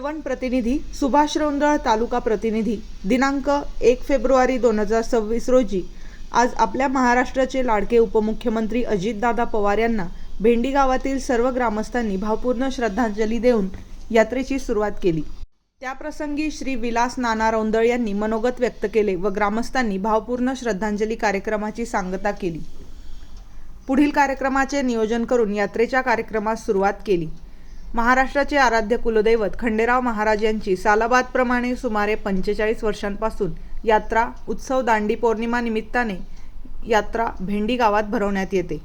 कळवण प्रतिनिधी सुभाष रोंदळ तालुका प्रतिनिधी दिनांक एक फेब्रुवारी दोन हजार सव्वीस रोजी. आज आपल्या महाराष्ट्राचे लाडके उपमुख्यमंत्री अजितदादा पवार यांना भेंडी गावातील सर्व ग्रामस्थांनी भावपूर्ण श्रद्धांजली देऊन यात्रेची सुरुवात केली. त्याप्रसंगी श्री विलास नाना रोंदळ यांनी मनोगत व्यक्त केले व ग्रामस्थांनी भावपूर्ण श्रद्धांजली कार्यक्रमाची सांगता केली. पुढील कार्यक्रमाचे नियोजन करून यात्रेच्या कार्यक्रमास सुरुवात केली. महाराष्ट्राचे आराध्य कुलदैवत खंडेराव महाराज यांची सालाबादप्रमाणे सुमारे पंचेचाळीस वर्षांपासून यात्रा उत्सव दांडी पौर्णिमा निमित्ताने यात्रा भेंडी गावात भरवण्यात येते.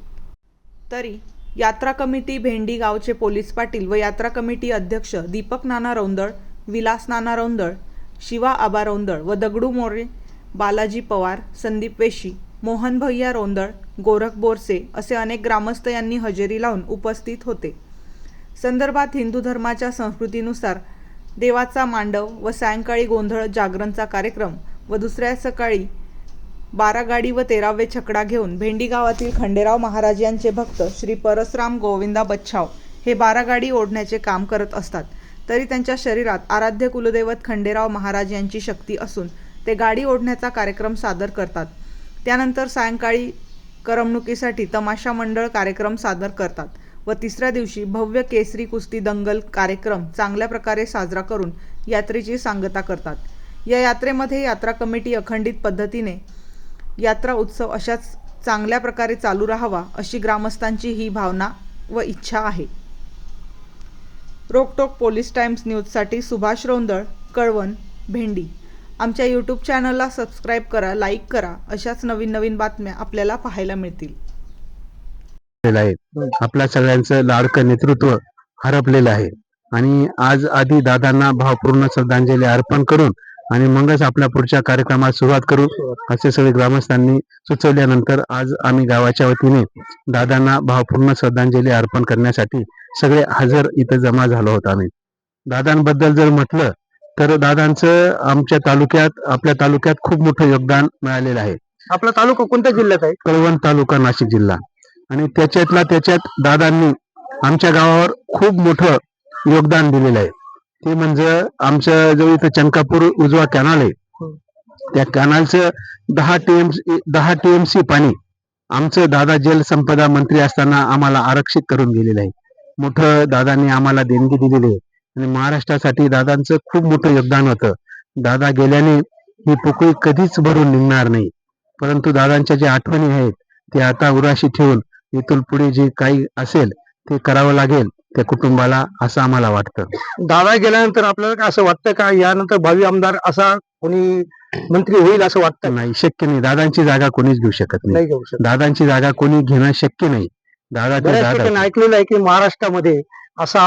तरी यात्रा कमिटी भेंडी गावचे पोलीस पाटील व यात्रा कमिटी अध्यक्ष दीपक नाना रौंदळ विलास नाना रौंदळ शिवा आबा रौंदळ व दगडू मोरे बालाजी पवार संदीप वेशी मोहन भैया रौंदळ गोरख बोरसे असे अनेक ग्रामस्थ यांनी हजेरी लावून उपस्थित होते. संदर्भात हिंदू धर्माच्या संस्कृतीनुसार देवाचा मांडव व सायंकाळी गोंधळ जागरणचा कार्यक्रम व दुसऱ्या सकाळी बारा गाडी व तेरावे छकडा घेऊन भेंडी गावातील खंडेराव महाराज यांचे भक्त श्री परसराम गोविंदा बच्छाव हे बारा गाडी ओढण्याचे काम करत असतात. तरी त्यांच्या शरीरात आराध्य कुलदैवत खंडेराव महाराज यांची शक्ती असून ते गाडी ओढण्याचा कार्यक्रम सादर करतात. त्यानंतर सायंकाळी करमणुकीसाठी तमाशा मंडळ कार्यक्रम सादर करतात. व तिसऱ्या दिवशी भव्य केसरी कुस्ती दंगल कार्यक्रम चांगल्या प्रकारे साजरा करून यात्रेची सांगता करतात. या यात्रेमध्ये यात्रा कमिटी अखंडित पद्धतीने यात्रा उत्सव अशाच चांगल्या प्रकारे चालू राहावा अशी ग्रामस्थांची ही भावना व इच्छा आहे. रोकटोक पोलीस टाइम्स न्यूजसाठी सुभाष रोंदळ कळवण भेंडी. आमच्या यूट्यूब चॅनलला सबस्क्राईब करा लाईक करा अशाच नवीन नवीन बातम्या आपल्याला पाहायला मिळतील. झालेलं आहे. आपल्या सगळ्यांचं लाडकं नेतृत्व हरपलेलं आहे. आणि आज आधी दादांना भावपूर्ण श्रद्धांजली अर्पण करून आणि मगच आपल्या पुढच्या कार्यक्रमात सुरुवात करू असे सगळे ग्रामस्थांनी सुचवल्यानंतर आज आम्ही गावाच्या वतीने दादांना भावपूर्ण श्रद्धांजली अर्पण करण्यासाठी सगळे हजर इथं जमा झालो होतो आम्ही. दादांबद्दल जर म्हटलं तर दादांचं आमच्या तालुक्यात आपल्या तालुक्यात खूप मोठं योगदान मिळालेलं आहे. आपला तालुका कोणत्या जिल्ह्यात आहे? कळवण तालुका नाशिक जिल्हा. आणि त्याच्यातला त्याच्यात दादांनी आमच्या गावावर खूप मोठं योगदान दिलेलं आहे. ते म्हणजे आमच्या जो इथं चंकापूर उजवा कॅनल आहे त्या कॅनलचं दहा टीएमसी दहा टीएमसी पाणी आमचं दादा जलसंपदा मंत्री असताना आम्हाला आरक्षित करून दिलेलं आहे. मोठं दादांनी आम्हाला देणगी दिलेली आहे. आणि महाराष्ट्रासाठी दादांचं खूप मोठं योगदान होतं. दादा गेल्याने ही पोकळी कधीच भरून निघणार नाही. परंतु दादांच्या ज्या आठवणी आहेत ते आता उराशी ठेवून इथून पुढे जे काही असेल ते करावं लागेल त्या कुटुंबाला असं आम्हाला वाटतं. दादा गेल्यानंतर आपल्याला काय असं वाटतं का? यानंतर भावी आमदार असा कोणी मंत्री होईल असं वाटतं? नाही शक्य नाही. दादांची जागा कोणीच घेऊ शकत नाही. घेऊ शकत. दादांची जागा कोणी घेणं शक्य नाही. दादा ऐकलेलं आहे की महाराष्ट्रामध्ये असा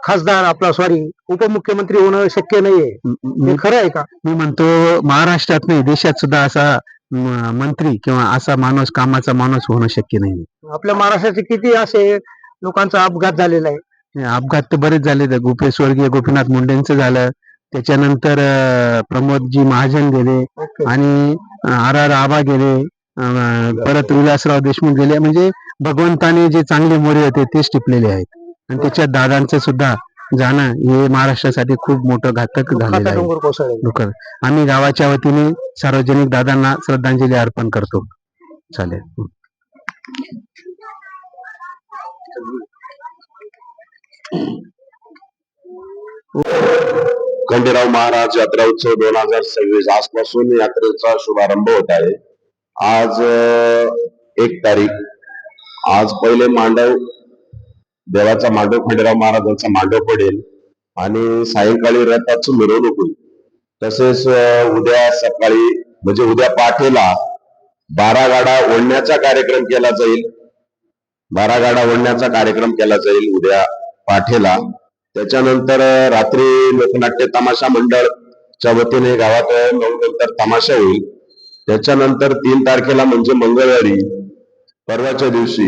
खासदार आपला सॉरी उपमुख्यमंत्री होणं शक्य नाहीये. मी खरं आहे का? मी म्हणतो महाराष्ट्रात नाही देशात सुद्धा असा मंत्री किंवा असा माणूस कामाचा माणूस होणं शक्य नाही. आपल्या महाराष्ट्राचे किती असे लोकांचा अपघात झालेला आहे? अपघात तर बरेच झाले गोपे स्वर्गीय गोपीनाथ मुंडेंचं झालं. त्याच्यानंतर प्रमोदजी महाजन गेले आणि आर आर आबा गेले. परत विलासराव देशमुख गेले. म्हणजे भगवंताने जे चांगले मोरे होते तेच टिपलेले आहेत. आणि त्याच्यात दादांचं सुद्धा जाणं हे महाराष्ट्रासाठी खूप मोठं घातक झालेलं आहे. दुःखद आम्ही गावाच्या वतीने सार्वजनिक दादांना श्रद्धांजली अर्पण करतो. चालेल. खंडेराव महाराज यात्रा उत्सव दोन हजार सव्वीस आजपासून यात्रेचा शुभारंभ होत आहे. आज एक तारीख. आज पहिले मांडव देवाचा मांडव खंडेराव महाराजांचा मांडव पडेल. आणि सायंकाळी रथाची मिरवणूक होईल. तसेच उद्या सकाळी म्हणजे उद्या पाठेला बारा गाडा ओढण्याचा कार्यक्रम केला जाईल. बारा गाडा ओढण्याचा कार्यक्रम केला जाईल उद्या पाठेला त्याच्यानंतर रात्री लोकनाट्य तमाशा मंडळच्या वतीने गावात नंतर तमाशा होईल. त्याच्यानंतर तीन तारखेला म्हणजे मंगळवारी परवाच्या दिवशी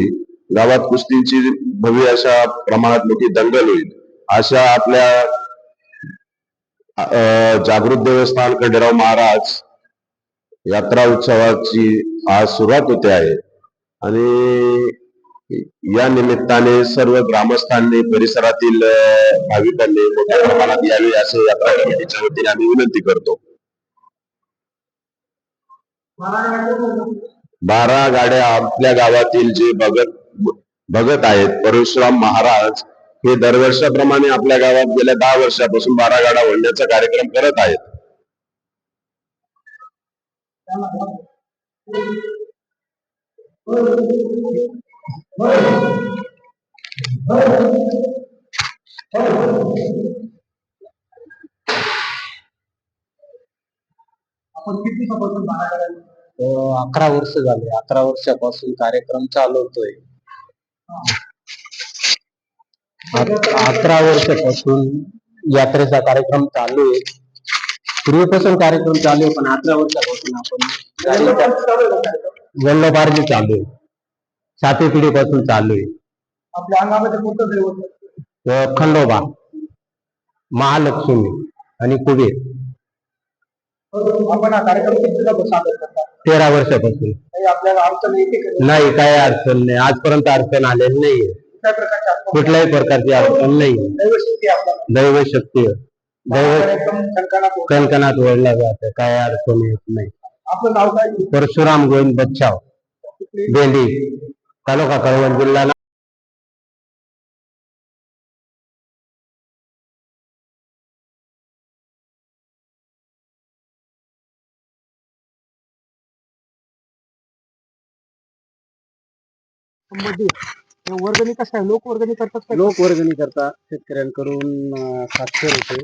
गावात कुस्तींची भव्य अशा प्रमाणात मोठी दंगल होईल अशा आपल्या अं, जागृत देवस्थान खंडेराव महाराज यात्रा उत्सवाची आज सुरुवात होते आहे. आणि या निमित्ताने सर्व ग्रामस्थांनी परिसरातील भाविकांनी मोठ्या प्रमाणात यावे असे यात्रा कमिटीच्या वतीने आम्ही विनंती करतो. बारा गाड्या आपल्या गावातील जे भगत भगत आहेत. परशुराम महाराज हे दरवर्षाप्रमाणे आपल्या गावात गेल्या दहा वर्षापासून बारा गाड्या ओढण्याचा कार्यक्रम करत आहेत. अकरा वर्ष झाले. अकरा वर्षापासून कार्यक्रम चालवतोय अकरा वर्षापासून यात्रेचा कार्यक्रम चालू आहे. पूर्वीपासून कार्यक्रम चालू आहे पण अकरा वर्षापासून आपण वल्लभारजी चालू आहे. सातवी पिढीपासून चालू आहे. आपल्या अंगामध्ये कोणतं दैवत खंडोबा महालक्ष्मी आणि कुबेर. आपण हा कार्यक्रम किती दिवसापासून सादर करता तेरा वर्षापासून. काही आपल्याला अडचण येते का? नाही काही अडचण नाही. आजपर्यंत अडचण आलेली नाहीये. कुठल्या प्रकारच्या अडचण? कुठल्याही प्रकारची अडचण नाही. आपल्याला दैव शक्ती दैव कार्यक्रम कणकणात होतो. कणकणात ओढला जातं. काय अडचण येत नाही. आपलं नाव काय? परशुराम गोविंद बच्चाव. बेंदी तालुका कळवण जिल्हा मध्ये. वर्गणी कसं आहे? लोक वर्गणी करतात का? लोक वर्गणी करता शेतकऱ्यांकडून सातशे रुपये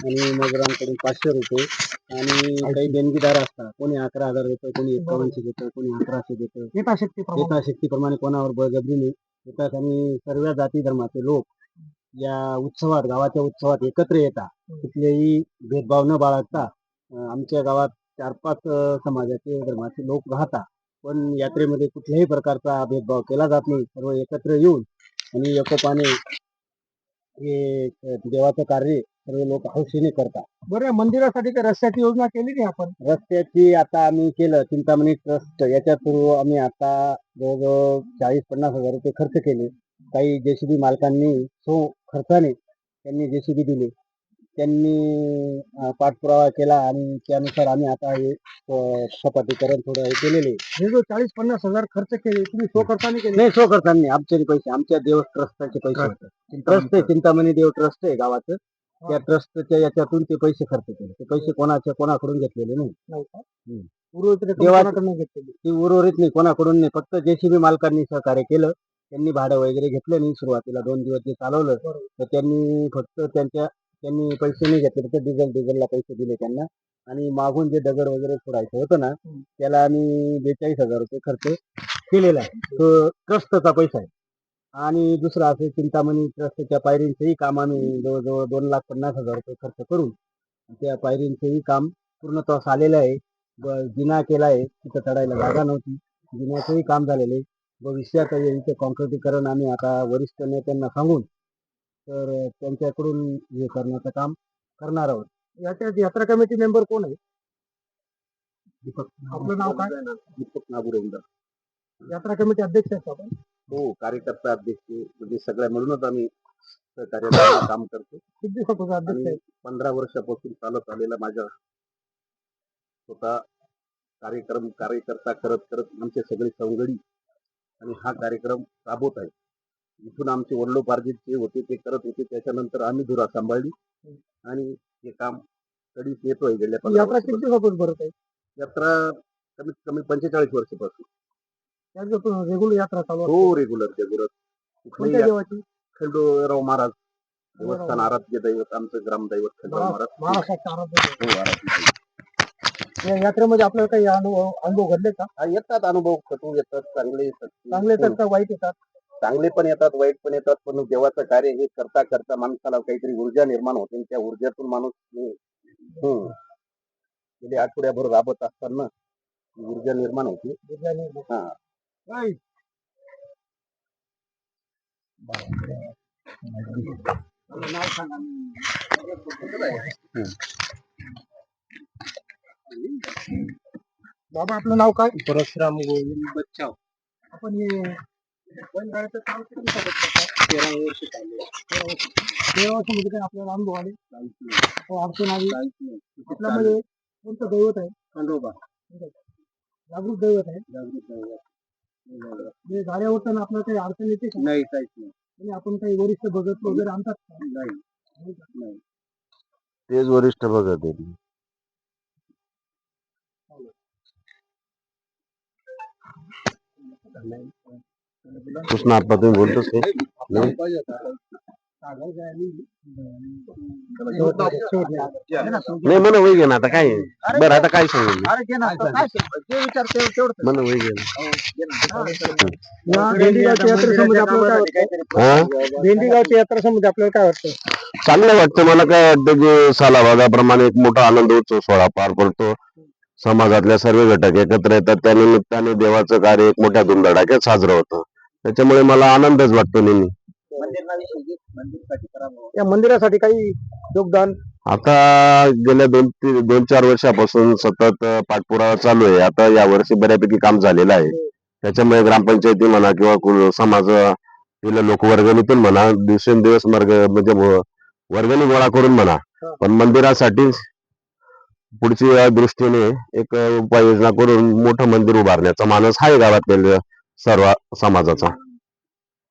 आणि मजुरांकडून पाचशे रुपये आणि काही देणगीदार असतात. कोणी अकरा हजार देतं कोणी एकावन्नशे देतं कोणी अकराशे देतं. यथाशक्ती प्रमाणे यथाशक्तीप्रमाणे कोणावर बळजबरीने येतात आणि सर्व जाती धर्माचे लोक या उत्सवात गावाच्या उत्सवात एकत्र येतात. कुठलेही भेदभाव न बाळगता आमच्या गावात चार पाच समाजाचे धर्माचे लोक राहतात. पण यात्रेमध्ये कुठल्याही प्रकारचा भेदभाव केला जात नाही. सर्व एकत्र येऊन आणि एकोपाने हे देवाचं कार्य सर्व लोक हौशीने करतात. बरं मंदिरासाठी काही रस्त्याची योजना केली नाही आपण? रस्त्याची आता आम्ही केलं चिंतामणी ट्रस्ट. याच्या थ्रू आम्ही आता जवळजवळ चाळीस पन्नास हजार रुपये खर्च केले. काही जेसीबी मालकांनी सो खर्चाने त्यांनी जेसीबी दिले. त्यांनी पाठपुरावा केला आणि त्यानुसार आम्ही आता हे अं, सपाटीकरण थोडं हे केलेले. हे जो चाळीस पन्नास हजार खर्च केले तुम्ही सो खर्चाने केले? नाही सो खर्चांनी आमचे पैसे आमच्या देव ट्रस्टचे पैसे ट्रस्ट आहे चिंतामणी देव ट्रस्ट आहे गावाचं. त्या ट्रस्टच्या याच्यातून ते पैसे खर्च केले. ते पैसे कोणाच्या कोणाकडून घेतलेले नाही. नाही हम्म. घेतलेली? ती उर्वरित नाही कोणाकडून नाही. फक्त जेसीबी मालकांनी सहकार्य केलं. त्यांनी भाडं वगैरे घेतलं नाही. सुरुवातीला दोन दिवस जे चालवलं. तर त्यांनी फक्त त्यांच्या त्यांनी पैसे नाही घेतले फक्त डिझेल डिझेलला पैसे दिले त्यांना. आणि मागून जे दगड वगैरे सोडायचं होतं ना त्याला आम्ही बेचाळीस हजार रुपये खर्च केलेला आहे. तो ट्रस्टचा पैसा आहे. आणि दुसरं असं चिंतामणी ट्रस्टच्या पायरींचंही काम आम्ही जवळजवळ दोन लाख पन्नास हजार रुपये खर्च करून त्या पायरींचंही काम पूर्णत्वास आलेलं आहे. ब- जिना केला आहे तिथं चढायला जागा नव्हती. जिन्याचंही काम झालेलं आहे. भविष्यात इथे कॉन्क्रिटीकरण आम्ही आता वरिष्ठ नेत्यांना सांगून तर त्यांच्याकडून हे करण्याचं काम करणार आहोत. याच्यात यात्रा कमिटी मेंबर कोण आहे? दीपक आपलं नाव काय? दीपक नागुरेंद्र. यात्रा कमिटी अध्यक्ष आहेत आपण. हो कार्यकर्ता अध्यक्ष म्हणजे सगळ्या मिळूनच आम्ही सहकार्याचं काम करतो. किती दिवसापासून अध्यक्ष आहेत? पंधरा वर्षापासून चालत आलेला माझा स्वतः कार्यक्रम कार्यकर्ता करत करत आमचे सगळे सवंगडी आणि हा कार्यक्रम राबवत आहे. इथून आमचे वडिलोपार्जित जे होते ते करत होते त्याच्यानंतर आम्ही धुरा सांभाळली. आणि हे काम कधीच येतोय गेल्या पंधरा यात्रा वर्षापासून. भरत आहे? यात्रा कमीत कमी पंचेचाळीस वर्षापासून. रेग्युलर यात्रा चालू असते. हो रेग्युलर रेग्युलर कोणत्या देवाची? खंडोराव महाराज. देवस्थान आराध्य दैवत आमचं ग्रामदैवत खंडोराव महाराज. महाराष्ट्रात आराध्य देव. हो आराध्य दैवत. या यात्रेमध्ये आपल्याला काही अनुभव अनुभव घडले का? हा, येतात अनुभव खटू येतात चांगले येतात. चांगले येतात का? वाईट येतात? चांगले पण येतात वाईट पण येतात पण देवाचं कार्य हे करता करता माणसाला काहीतरी ऊर्जा निर्माण होते आणि त्या ऊर्जेतून माणूस हे, हम्म, गेले आठवड्याभर राबत असताना ऊर्जा निर्माण होते. हा. बाबा आपलं नाव काय? परशुराम गोविंद बच्चाव. आपण हे काम किती? तेरा वर्ष तेरा वर्षामध्ये काय? आपल्याला अनुभव आले? हो, अडचण आली. आपल्यामध्ये कोणतं दैवत आहे? खंडोबा. जागृत दैवत आहे. म्हणजे गाड्या ओढताना आपल्याला काही अडचण येते का? नाही काहीच नाही. आणि आपण काही वरिष्ठ बघत वगैरे आणतात का? नाही. तेच वरिष्ठ बघत आहे आप्पा तुम्ही बोलतोच ते नाही? नाही मला वय घे ना आता काय बरं आता काय सांगू मी? अरे घे ना, काय जे विचार ते- तेवढं मला वय घे ना. या भेंडीगावच्या यात्रेसंबंधी आपल्याला काय वाटतं हा भेंडीगावच्या यात्रेसंबंधी आपल्याला काय? वाटतं चांगलं वाटतं मला काय वाटतं की सालाबादाप्रमाणे एक मोठा आनंद उत्सव सोहळा पार पडतो समाजातल्या सर्व घटक एकत्र येतात त्या निमित्ताने देवाचं कार्य एक मोठ्या धुमधडाक्यात साजरं होतं. त्याच्यामुळे मला आनंदच वाटतो नेहमी. या मंदिरासाठी काही योगदान? आता गेल्या दोन ती- दोन चार वर्षापासून सतत अं, पाठपुरावा चालू आहे. आता या वर्षी बऱ्यापैकी काम झालेलं आहे. त्याच्यामुळे ग्रामपंचायती म्हणा किंवा कुल- समाज तिला लोकवर्गणीतून म्हणा दिवसेंदिवस वर्ग म्हणजे व- वर्गणी गोळा करून म्हणा. पण मंदिरासाठी पुढची या दृष्टीने एक अं, उपाययोजना करून मोठं मंदिर उभारण्याचा मानस आहे गावातील सर्व समाजाचा.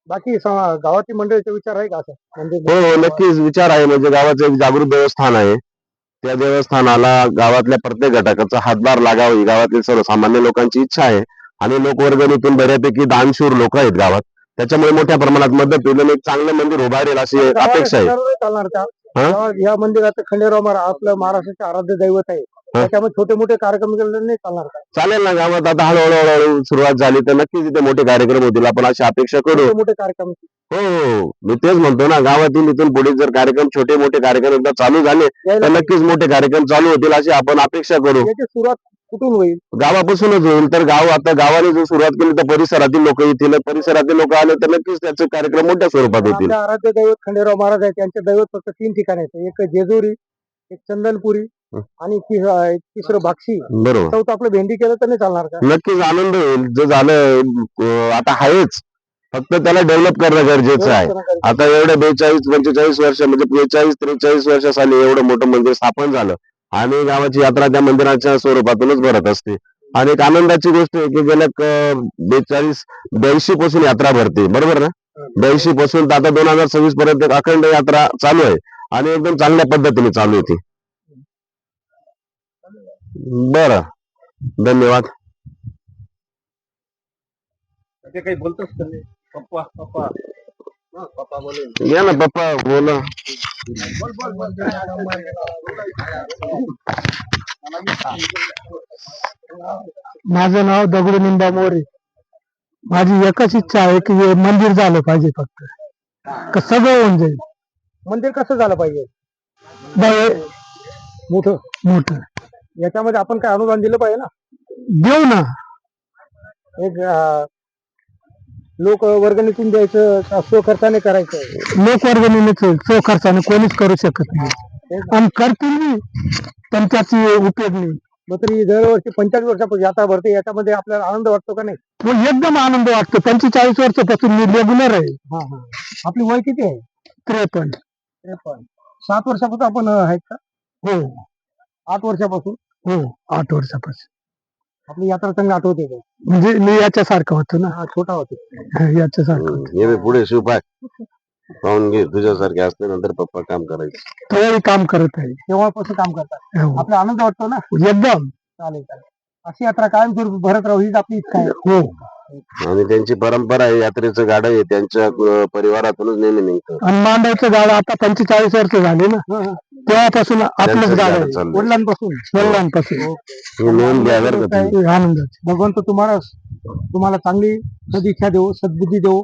बाकी गावातील मंडळीचा विचार आहे का असं? म्हणजे हो हो नक्कीच विचार आहे. म्हणजे गावाचं एक जागृत देवस्थान आहे. त्या देवस्थानाला गावातल्या प्रत्येक घटकाचा हातभार लागावा ही गावातील सर्वसामान्य लोकांची इच्छा आहे. आणि लोकवर्गणीतून बऱ्यापैकी दानशूर लोक आहेत गावात. त्याच्यामुळे मोठ्या प्रमाणात मदत होईल आणि एक चांगलं मंदिर उभारेल अशी गावाला अपेक्षा आहे. चालणार का? हा? या मंदिरात खंडेराव महाराज आपलं महाराष्ट्राचे आराध्य दैवत आहे. त्याच्यामध्ये छोटे मोठे कार्यक्रम केले नाही चालणार का चालेल ना गावात. आता हळूहळू हळूहळू सुरुवात झाली तर नक्कीच इथे मोठे कार्यक्रम होतील. आपण अशी अपेक्षा करू. छोटे मोठे कार्यक्रम. हो हो मी तेच म्हणतो ना गावातील इथून पुढे जर कार्यक्रम छोटे मोठे कार्यक्रम एकदा चालू झाले तर नक्कीच मोठे कार्यक्रम चालू होतील अशी आपण अपेक्षा करू. याची सुरुवात कुठून होईल? गावापासूनच होईल. तर गाव आता गावाने जर सुरुवात केली तर परिसरातील लोक येतील. परिसरातील लोक आले तर नक्कीच त्याचे कार्यक्रम मोठ्या स्वरूपात होतील. आराध्य दैवत खंडेराव महाराज आहे त्यांचे दैवत फक्त तीन ठिकाणी आहेत. एक जेजुरी एक चंदनपुरी हं. आणि तिसरं भाक्षी. बरोबर. चौथं आपलं भेंडी केलं तर नाही चालणार का? नक्कीच आनंद होईल. जे झालं आता आहेच. फक्त त्याला डेव्हलप करणं गरजेचं आहे. आता एवढे बेचाळीस पंचेचाळीस वर्ष म्हणजे बेचाळीस त्रेचाळीस वर्ष साली एवढं मोठं मंदिर स्थापन झालं. आणि गावाची यात्रा त्या मंदिराच्या स्वरूपातूनच भरत असते. आणि एक आनंदाची गोष्ट आहे की गेल्या बेचाळीस ब्याऐंशी पासून यात्रा भरते. बरोबर ना? ब्याऐंशी पासून तर आता दोन हजार सव्वीस पर्यंत अखंड यात्रा चालू आहे. आणि एकदम चांगल्या पद्धतीने चालू होती बर. धन्यवाद. ते काही बोलतोच का नाही? पप्पा पप्पा. हा, पप्पा बोले या ना पप्पा बोला. माझं नाव दगडू निंबा मोरे. माझी एकच इच्छा आहे की हे मंदिर झालं पाहिजे फक्त. का सगळं होऊन जाईल. मंदिर कसं झालं पाहिजे? मोठ. मोठ. याच्यामध्ये आपण काय अनुदान दिलं पाहिजे ना? देऊ ना. एक लोक वर्गणीतून द्यायचं का स्वखर्चाने करायचं. लोक वर्गणीनेच स्वखर्चाने कोणीच करू शकत नाही. आणि करतील पण त्याची उपयोग नाही. मग तरी दरवर्षी पंचेचाळीस वर्षापासून यात्रा भरते याच्यामध्ये आपल्याला आनंद वाटतो का नाही? एकदम आनंद वाटतो. पंचेचाळीस वर्षापासून मी रेग्युलर आहे. आपली वय किती आहे? त्रेपन्न. त्रेपन्न. सात वर्षापासून आपण अं, आहेत का? हो. आठ वर्षापासून? हो आठ वर्षापासून. आपली यात्रा चांगली आठवते का? म्हणजे मी याच्यासारखं होतो ना. हा छोटा होतो. याच्यासारखं ये बे पुढे शिवपाय पाहून घे तुझ्यासारखे असले नंतर पप्पा काम करायचे. तयारी काम करत आहे. तेव्हापासून काम करतात. आपला आनंद वाटतो ना? एकदम. चालेल चालेल. अशी यात्रा कायमस्वरूपी भरत राहू हीच आपली इच्छा आहे. हो. आणि त्यांची परंपरा आहे यात्रेचं गाडं आहे त्यांच्या अं, परिवारातूनच नेहमी निघतं आणि मांडवचं गाड आता पंचेचाळीस वर्ष झाले ना. तेव्हापासून आपलंच त्यांचंच गाड गाडं आहे. चाललंय. वडिलांपासून? वडिलांपासून. ही नोंद घ्या बरं का तुम्ही. आनंदाची भगवंत तुम्हाला तुम्हाला चांगली सदिच्छा देऊ सद्बुद्धी देऊ.